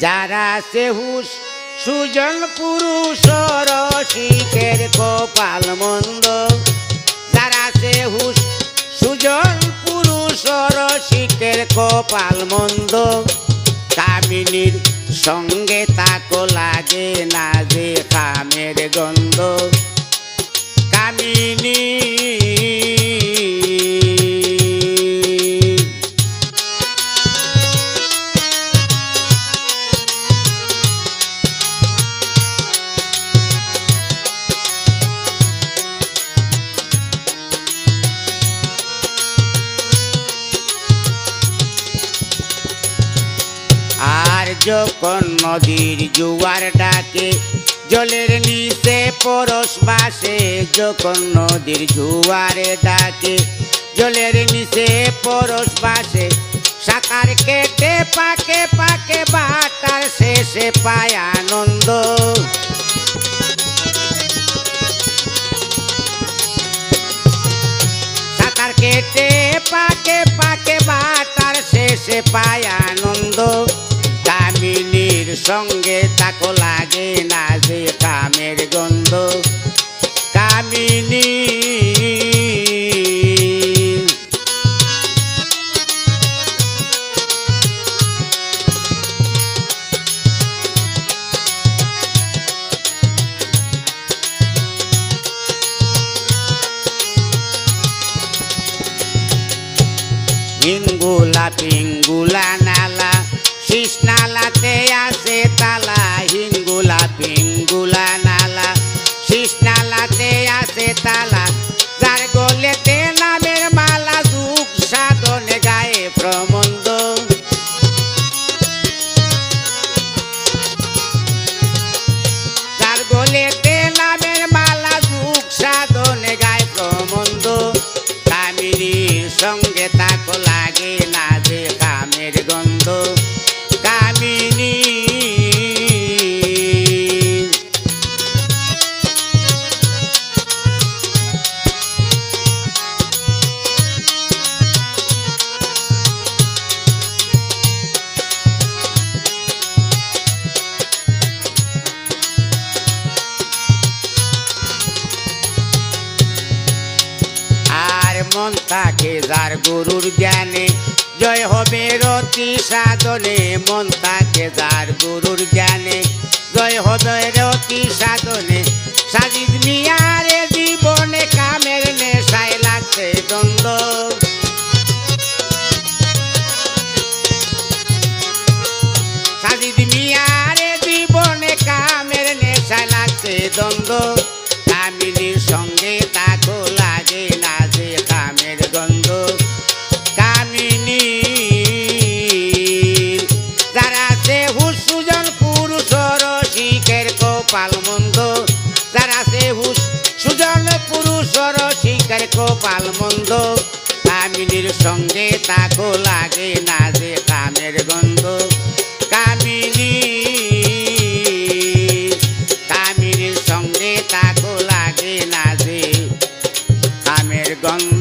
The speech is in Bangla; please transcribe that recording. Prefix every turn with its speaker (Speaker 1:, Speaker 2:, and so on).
Speaker 1: যারা আছে হুশ, সুজন পুরুষ, রসিকের কপাল মন্দ। যারা আছে হুশ, সুজন পুরুষ, রসিকের কপাল মন্দ। কামিনীর সঙ্গে তাকো লাগে না যে কামের গন্ধ। কামিনী যখন নদীর জুয়ার ডাকে, জলের নিচে পরশ বাসে, যখন নদীর জুয়ারে ডাকে, জলের নিচে পরশ বাসে সাকার কেটে পাকে পাকে বাটার শেষে পায় আনন্দ। সাঁতার কেটে পাকে পাকে বাটার শেষে পায় সঙ্গে তাকো লাগে না যে কামের গন্ধ। কামিনী। হিঙ্গুলা পিঙ্গুলা নালাতে আছে তালা হিঙ্গুলা মন থাকে যার গুরুর জ্ঞানে। জয় হবে রতি সাধনে মন থাকে যার গুরুর জ্ঞানে। জয় হবে রতি সাধনে, সাজিদ মিয়ারে জীবনে কামের নেশায় লাগছে দ্বন্দ্ব। সাজিদ মিয়ারে জীবনে কামের নেশা লাগছে দ্বন্দ্ব। গোপাল মন্দ তারা সে হুস সুজন পুরুষর শিকার গোপাল মন্দ। কামিনীর সঙ্গে তাকো লাগে না যে কামের গন্ধ। কামিনী কামিনীর সঙ্গে তাকো লাগে না যে কামের গন্ধ।